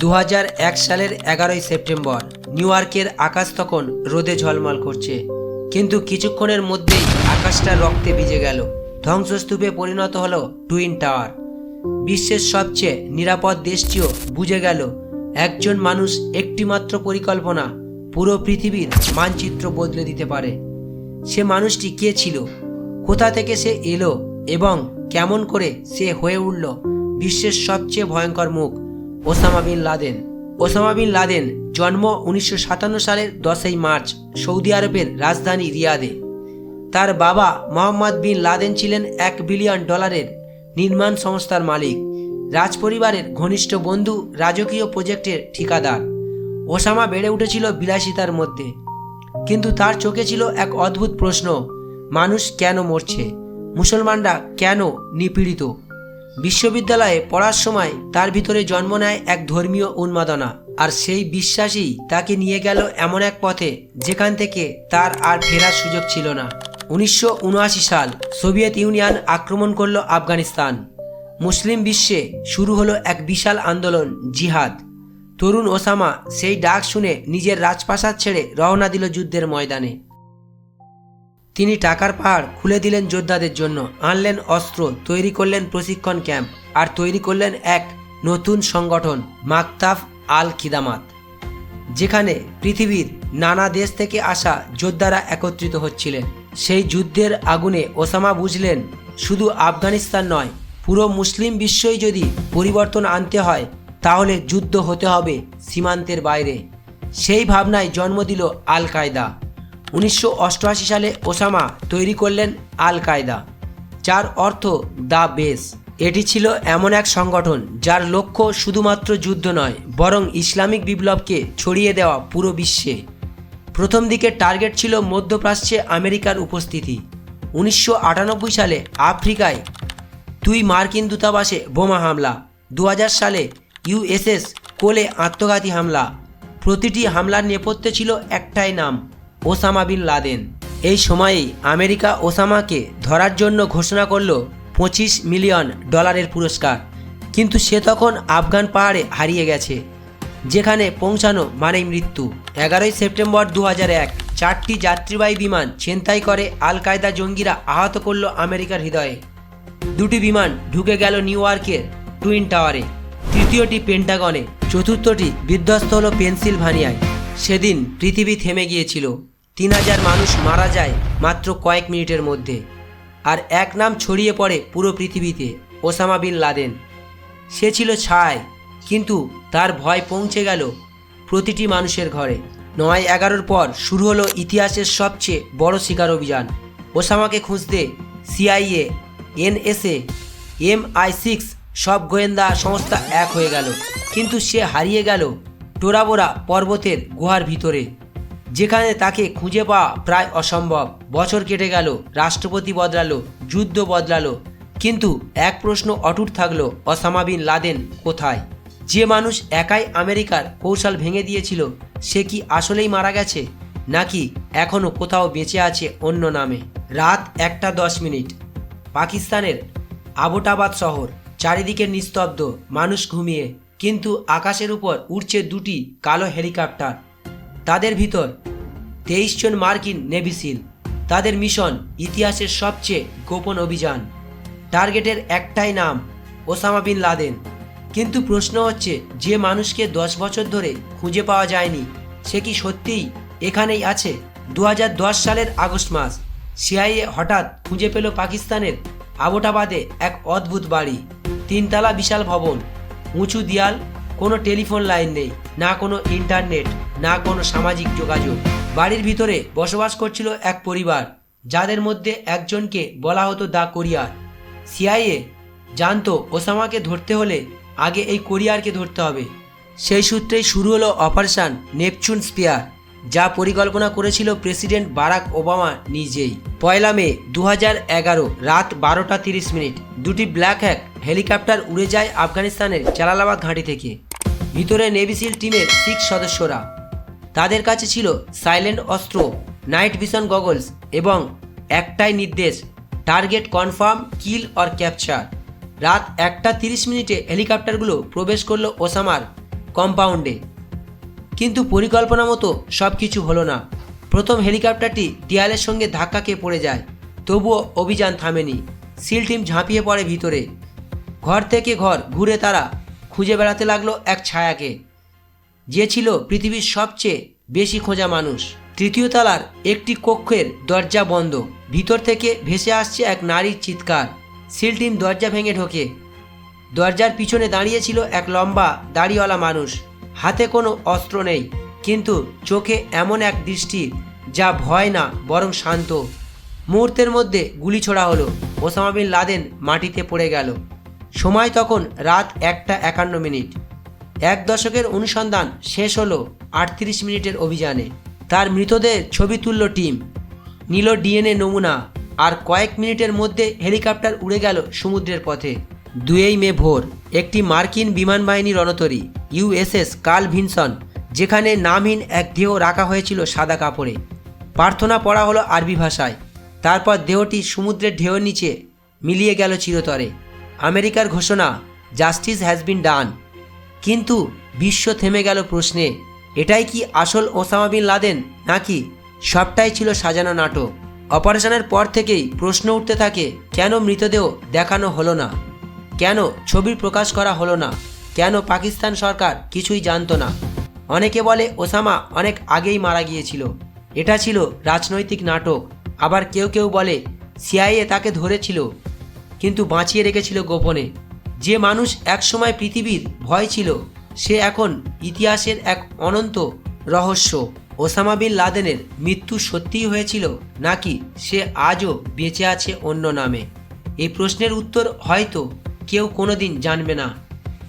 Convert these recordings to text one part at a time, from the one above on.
দু হাজার এক সালের এগারোই সেপ্টেম্বর নিউ ইয়র্কের আকাশ তখন রোদে ঝলমল করছে। কিন্তু কিছুক্ষণের মধ্যেই আকাশটা রক্তে ভিজে গেল। ধ্বংসস্তূপে পরিণত হলো টুইন টাওয়ার। বিশ্বের সবচেয়ে নিরাপদ দেশটিও বুঝে গেল, একজন মানুষ একটিমাত্র পরিকল্পনা পুরো পৃথিবীর মানচিত্র বদলে দিতে পারে। সে মানুষটি কে ছিল? কোথা থেকে সে এলো এবং কেমন করে সে হয়ে উঠল বিশ্বের সবচেয়ে ভয়ঙ্কর মুখ? Osama bin Laden. Osama bin Laden জন্ম উনিশশো সাতান্ন সালের দশই মার্চ, সৌদি আরবের রাজধানী রিয়াদে। তার বাবা মোহাম্মদ বিন লাদেন ছিলেন এক বিলিয়ন ডলারের নির্মাণ সংস্থার মালিক। রাজপরিবারের ঘনিষ্ঠ বন্ধু, রাজকীয় প্রজেক্টের ঠিকাদার। ওসামা বেড়ে উঠেছিল বিলাসিতার মধ্যে। কিন্তু তার চোখে ছিল এক অদ্ভুত প্রশ্ন, মানুষ কেন মরছে? মুসলমানরা কেন নিপীড়িত? বিশ্ববিদ্যালয়ে পড়ার সময় তার ভিতরে জন্ম নেয় এক ধর্মীয় উন্মাদনা। আর সেই বিশ্বাসই তাকে নিয়ে গেল এমন এক পথে যেখান থেকে তার আর ফেরার সুযোগ ছিল না। উনিশশো উনআশি সাল সোভিয়েত ইউনিয়ন আক্রমণ করল আফগানিস্তান। মুসলিম বিশ্বে শুরু হলো এক বিশাল আন্দোলন, জিহাদ। তরুণ ওসামা সেই ডাক শুনে নিজের রাজপ্রাসাদ ছেড়ে রওনা দিল যুদ্ধের ময়দানে। তিনি টাকার পাহাড় খুলে দিলেন যোদ্ধাদের জন্য, আনলেন অস্ত্র, তৈরি করলেন প্রশিক্ষণ ক্যাম্প, আর তৈরি করলেন এক নতুন সংগঠন, মাকতাফ আল খিদামাত যেখানে পৃথিবীর নানা দেশ থেকে আসা যোদ্ধারা একত্রিত হচ্ছিলেন। সেই যুদ্ধের আগুনে ওসামা বুঝলেন, শুধু আফগানিস্তান নয়, পুরো মুসলিম বিশ্বই যদি পরিবর্তন আনতে হয়, তাহলে যুদ্ধ হতে হবে সীমান্তের বাইরে। সেই ভাবনায় জন্ম দিল আল কায়দা উনিশশো অষ্টআশি সালে ওসামা তৈরি করলেন আল কায়দা যার অর্থ দ্য বেস এটি ছিল এমন এক সংগঠন যার লক্ষ্য শুধুমাত্র যুদ্ধ নয়, বরং ইসলামিক বিপ্লবকে ছড়িয়ে দেওয়া পুরো বিশ্বে। প্রথম দিকে টার্গেট ছিল মধ্যপ্রাচ্যে আমেরিকার উপস্থিতি। উনিশশো আটানব্বই সালে আফ্রিকায় দুই মার্কিন দূতাবাসে বোমা হামলা দু হাজার সালে ইউএসএস কোলে আত্মঘাতী হামলা। প্রতিটি হামলার নেপথ্যে ছিল একটাই নাম ওসামা বিন লাদেন। এই সময়েই আমেরিকা ওসামাকে ধরার জন্য ঘোষণা করল পঁচিশ মিলিয়ন ডলারের পুরস্কার। কিন্তু সে তখন আফগান পাহাড়ে হারিয়ে গেছে, যেখানে পৌঁছানো মানেই মৃত্যু। এগারোই সেপ্টেম্বর দু এক, চারটি যাত্রীবাহী বিমান ছিনতাই করে আল কায়দা জঙ্গিরা আহত করল আমেরিকার হৃদয়ে। দুটি বিমান ঢুকে গেল নিউ ইয়র্কের টুইন টাওয়ারে। তৃতীয়টি পেন্টাগনে, চতুর্থটি বিধ্বস্ত হলো পেনসিলভানিয়ায়। সেদিন পৃথিবী থেমে গিয়েছিল। তিন হাজার মানুষ মারা যায় মাত্র কয়েক মিনিটের মধ্যে। আর এক নাম ছড়িয়ে পড়ে পুরো পৃথিবীতে, ওসামা বিন লাদেন। সে ছিল ছায় কিন্তু তার ভয় পৌঁছে গেল প্রতিটি মানুষের ঘরে। নয় এগারোর পর শুরু হলো ইতিহাসের সবচেয়ে বড় শিকার অভিযান। ওসামাকে খুঁজতে CIA, NSA M I six সব গোয়েন্দা সংস্থা এক হয়ে গেল। কিন্তু সে হারিয়ে গেল টোরাবোরা পর্বতের গুহার ভিতরে। যেখানে তাকে খুঁজে পাওয়া প্রায় অসম্ভব। বছর কেটে গেল, রাষ্ট্রপতি বদলালো, যুদ্ধ বদলালো। কিন্তু এক প্রশ্ন অটুট থাকল অসামা বিন লাদেন কোথায়? যে মানুষ একাই আমেরিকার কৌশল ভেঙে দিয়েছিল, সে কি আসলেই মারা গেছে? নাকি এখনও কোথাও বেঁচে আছে অন্য নামে? রাত একটা দশ মিনিট। পাকিস্তানের আবোটাবাদ শহর, চারিদিকে নিস্তব্ধ, মানুষ ঘুমিয়ে। কিন্তু আকাশের উপর উড়ছে দুটি কালো হেলিকপ্টার। তাদের ভিতর তেইশ জন মার্কিন নেভিসিল তাদের মিশন ইতিহাসের সবচেয়ে গোপন অভিযান। টার্গেটের একটাই নাম, ওসামা বিন লাদেন। কিন্তু প্রশ্ন হচ্ছে, যে মানুষকে দশ বছর ধরে খুঁজে পাওয়া যায়নি, সে কি সত্যিই এখানেই আছে? দু হাজার দশ সালের আগস্ট মাস, সিআইএ হঠাৎ খুঁজে পেল পাকিস্তানের আবোটাবাদে এক অদ্ভুত বাড়ি। তিনতলা বিশাল ভবন, উঁচু দেয়াল, কোনো টেলিফোন লাইন নেই, না কোনো ইন্টারনেট। না কোনো সামাজিক যোগাযোগ। বাড়ির ভিতরে বসবাস করছিল এক পরিবার, যাদের মধ্যে একজনকে বলা হতো দা কোরিয়ার। সিআইএ জানতো ওসামাকে ধরতে হলে আগে এই কোরিয়ারকে ধরতে হবে। সেই সূত্রেই শুরু হলো অপারেশন নেপচুন স্পিয়ার, যা পরিকল্পনা করেছিল প্রেসিডেন্ট বারাক ওবামা নিজেই। পয়লা মে দু এগারো রাত বারোটা তিরিশ মিনিট, দুটি ব্ল্যাক হ্যাক হেলিকপ্টার উড়ে যায় আফগানিস্তানের জালালাবাদ ঘাঁটি থেকে। ভিতরে নেভিসিল টিমের সিক্স সদস্যরা। তাদের কাছে ছিল সাইলেন্ট অস্ত্র, নাইট ভিশন গগলস এবং একটাই নির্দেশ, target confirm, kill or capture. রাত একটা তিরিশ মিনিটে হেলিকপ্টারগুলো প্রবেশ করল ওসামার কম্পাউন্ডে। কিন্তু পরিকল্পনা মতো সব কিছু হলো না। প্রথম হেলিকপ্টারটি দেয়ালের সঙ্গে ধাক্কা খেয়ে পড়ে যায়, তবুও অভিযান থামেনি। সিল টিম ঝাঁপিয়ে পড়ে ভিতরে। ঘর থেকে ঘর ঘুরে তারা খুঁজে বেড়াতে লাগল এক ছায়াকে। যে ছিল পৃথিবীর সবচেয়ে বেশি খোঁজা মানুষ। তৃতীয় তলার একটি কক্ষের দরজা বন্ধ। ভিতর থেকে ভেসে আসছে এক নারীর চিৎকার। সিল টিম দরজা ভেঙে ঢোকে। দরজার পিছনে দাঁড়িয়েছিল এক লম্বা দাড়িওয়ালা মানুষ। হাতে কোনো অস্ত্র নেই, কিন্তু চোখে এমন এক দৃষ্টি যা ভয় না, বরং শান্ত। মুহূর্তের মধ্যে গুলি ছোড়া হলো। ওসামা বিন লাদেন মাটিতে পড়ে গেল। সময় তখন রাত একটা একান্ন মিনিট। এক দশকের অনুসন্ধান শেষ হলো আটত্রিশ মিনিটের অভিযানে। তার মৃতদের ছবি তুলল টিম। নিল ডিএনএ নমুনা আর কয়েক মিনিটের মধ্যে হেলিকপ্টার উড়ে গেল সমুদ্রের পথে। দুয়েই মে ভোর, একটি মার্কিন বিমান বাহিনী রণতরী ইউএসএস কার্ল ভিনসন, যেখানে নামহীন এক দেহ রাখা হয়েছিল সাদা কাপড়ে। প্রার্থনা পড়া হলো আরবি ভাষায়। তারপর দেহটি সমুদ্রের ঢেউয়ের নিচে মিলিয়ে গেল চিরতরে। আমেরিকার ঘোষণা, জাস্টিস হ্যাজ বিন ডান। কিন্তু বিশ্ব থেমে গেল প্রশ্নে, এটাই কি আসল ওসামা বিন লাদেন নাকি সবটাই ছিল সাজানো নাটক? অপারেশনের পর থেকেই প্রশ্ন উঠতে থাকে, কেন মৃতদেহ দেখানো হলো না? কেন ছবির প্রকাশ করা হলো না? কেন পাকিস্তান সরকার কিছুই জানতো না? অনেকে বলে ওসামা অনেক আগেই মারা গিয়েছিল। এটা ছিল রাজনৈতিক নাটক। আবার কেউ কেউ বলে, সিআইএ তাকে ধরেছিল, কিন্তু বাঁচিয়ে রেখেছিল গোপনে। যে মানুষ একসময় পৃথিবীর ভয় ছিল, সে এখন ইতিহাসের এক অনন্ত রহস্য। ওসামা বিন লাদেনের মৃত্যু সত্যিই হয়েছিল নাকি সে আজও বেঁচে আছে অন্য নামে? এই প্রশ্নের উত্তর হয়তো কেউ কোনোদিন জানবে না।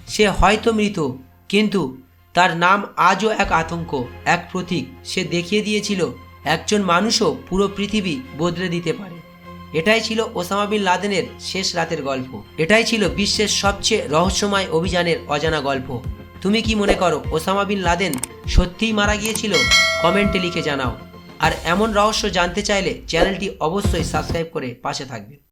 সে হয়তো মৃত, কিন্তু তার নাম আজও এক আতঙ্ক, এক প্রতীক। সে দেখিয়ে দিয়েছিল, একজন মানুষও পুরো পৃথিবী বদলে দিতে পারে। এটাই ছিল ওসামা বিন লাদেনের শেষ রাতের গল্প। এটাই ছিল বিশ্বের সবচেয়ে রহস্যময় অভিযানের অজানা গল্প। তুমি কি মনে করো ওসামা বিন লাদেন সত্যিই মারা গিয়েছিল? কমেন্টে লিখে জানাও। আর এমন রহস্য জানতে চাইলে চ্যানেলটি অবশ্যই সাবস্ক্রাইব করে পাশে থাকবে।